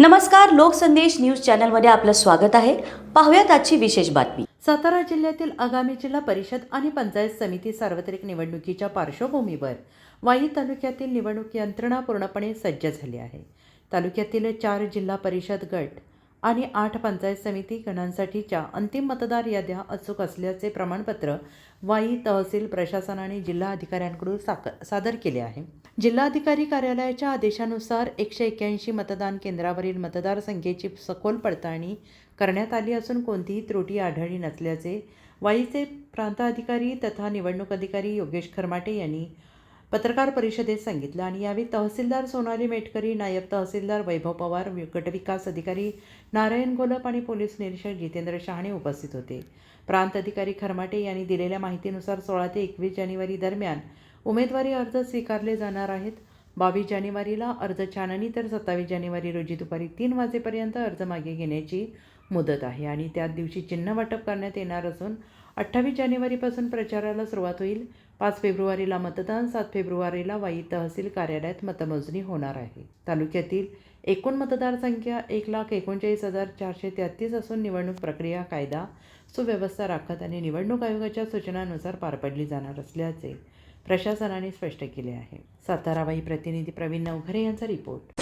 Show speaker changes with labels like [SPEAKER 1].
[SPEAKER 1] नमस्कार लोकसंदेश न्यूज चॅनलमध्ये आपलं स्वागत आहे. पाहुयात आजची विशेष बातमी.
[SPEAKER 2] सातारा जिल्ह्यातील आगामी जिल्हा परिषद आणि पंचायत समिती सार्वत्रिक निवडणुकीच्या पार्श्वभूमीवर वाई तालुक्यातील निवडणूक यंत्रणा पूर्णपणे सज्ज झाली आहे. तालुक्यातील चार जिल्हा परिषद गट आणि आठ पंचायत समिती गणांसाठीच्या अंतिम मतदार याद्या अचूक असल्याचे प्रमाणपत्र वाई तहसील प्रशासनाने जिल्हा अधिकाऱ्यांकडून साक सादर केले आहे. जिल्हाधिकारी कार्यालयाच्या आदेशानुसार एकशे एक्क्याऐंशी मतदान केंद्रावरील मतदारसंख्येची सखोल पडताळणी करण्यात आली असून कोणतीही त्रुटी आढळली नसल्याचे वाईचे प्रांताधिकारी तथा निवडणूक अधिकारी योगेश खरमाटे यांनी पत्रकार परिषदेत सांगितलं आणि यावेळी तहसीलदार सोनाली मेटकरी नायब तहसीलदार वैभव पवार गटविकास अधिकारी नारायण गोलप आणि पोलीस निरीक्षक जितेंद्र शहाणे उपस्थित होते. प्रांत अधिकारी खरमाटे यांनी दिलेल्या माहितीनुसार सोळा ते एकवीस जानेवारी दरम्यान उमेदवारी अर्ज स्वीकारले जाणार आहेत. बावीस जानेवारीला अर्ज छाननी तर सत्तावीस जानेवारी रोजी दुपारी तीन वाजेपर्यंत अर्ज मागे घेण्याची मुदत आहे आणि त्या दिवशी चिन्ह वाटप करण्यात येणार असून अठ्ठावीस जानेवारीपासून प्रचाराला सुरुवात होईल. पाच फेब्रुवारीला मतदान सात फेब्रुवारीला वाई तहसील कार्यालयात मतमोजणी होणार आहे. तालुक्यातील एकूण मतदारसंख्या एक लाख एकोणचाळीस हजार चारशे तेहतीस असून निवडणूक प्रक्रिया कायदा सुव्यवस्था राखत आणि निवडणूक आयोगाच्या सूचनांनुसार पार पडली जाणार असल्याचे प्रशासनाने स्पष्ट केले आहे. साताराबाई प्रतिनिधी प्रवीण नवघरे यांचा रिपोर्ट.